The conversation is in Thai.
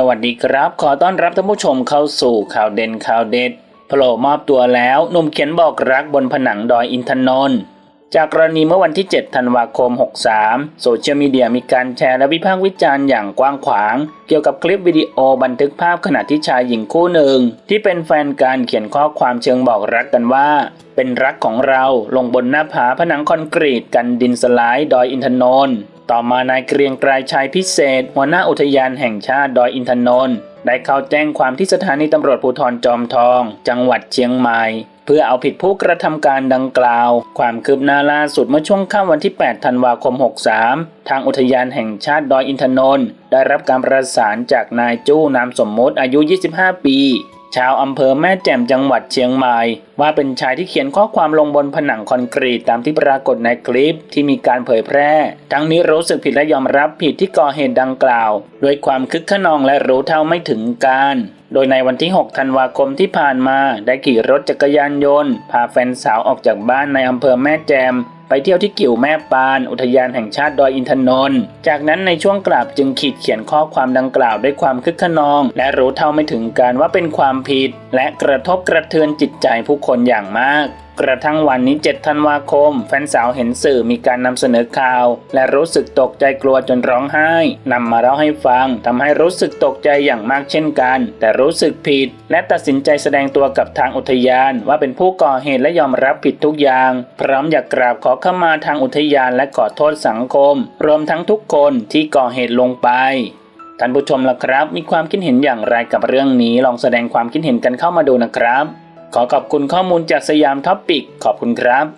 สวัสดีครับ ขอต้อนรับท่านผู้ชมเข้าสู่ข่าวเด่นข่าวเด็ดโผล่มอบตัวแล้วหนุ่มเขียนบอกรักบนผนังดอยอินทนนท์ จากกรณีเมื่อวันที่ 7 ธันวาคม 63 โซเชียลมีเดียมีการแชร์และวิพากษ์วิจารณ์อย่างกว้างขวาง เกี่ยวกับคลิปวิดีโอบันทึกภาพขณะที่ชายหญิงคู่หนึ่ง ที่เป็นแฟนกันเขียนข้อความเชิงบอกรักกันว่า เป็นรักของเราลงบนหน้าผาผนังคอนกรีตกันดินสไลด์ดอยอินทนนท์ต่อมานายเกรียงไกรชัยพิเศษ หัวหน้าอุทยานแห่งชาติดอยอินทนนท์ได้เข้าแจ้งความที่สถานีตำรวจภูธรจอมทอง จังหวัดเชียงใหม่ พื่อเอาผิดผู้กระทำการดังกล่าว ความคืบหน้าล่าสุดเมื่อช่วงค่ำวันที่ 8 ธันวาคม 63 ทางอุทยานแห่งชาติดอยอินทนนท์ได้รับการประสานจากนายจู้นามสมมติอายุ 25 ปี ชาวอำเภอแม่แจ่มจังหวัดเชียงใหม่ ว่าเป็นชายที่เขียนข้อความลงบนผนังคอนกรีตตามที่ปรากฏในคลิปที่มีการเผยแพร่ ทั้งนี้รู้สึกผิดและยอมรับผิดที่ก่อเหตุดังกล่าว ด้วยความคึกขนองและรู้เท่าไม่ถึงการ โดยในวันที่ 6 ธันวาคมที่ผ่านมา ได้ขี่รถจักรยานยนต์ พาแฟนสาวออกจากบ้านในอำเภอแม่แจ่ม ไปเที่ยวที่กิ่วแม่ปาน อุทยานแห่งชาติดอยอินทนนท์จากนั้นในช่วงกลับจึงขีดเขียนข้อความดังกล่าวด้วยความคึกขนอง และรู้เท่าไม่ถึงการว่าเป็นความผิด และกระทบกระเทือนจิตใจผู้คนอย่างมาก กระทั่งวันนี้ 7 ธันวาคม แฟนสาวเห็นสื่อมีการนำเสนอข่าว และรู้สึกตกใจกลัวจนร้องไห้นำมาเล่าให้ฟังทำให้รู้สึกตกใจอย่างมากเช่นกัน แต่รู้สึกผิด และตัดสินใจแสดงตัวกับทางอุทยาน ว่าเป็นผู้ก่อเหตุและยอมรับผิดทุกอย่าง พร้อมอยากกราบขอขมาทางอุทยานและขอโทษสังคม รวมทั้งทุกคนที่ก่อเหตุลงไปท่านผู้ชมล่ะครับ มีความคิดเห็นอย่างไรกับเรื่องนี้ ลองแสดงความคิดเห็นกันเข้ามาดูนะครับ ขอขอบคุณข้อมูลจากสยามท็อปปิก ขอบคุณครับ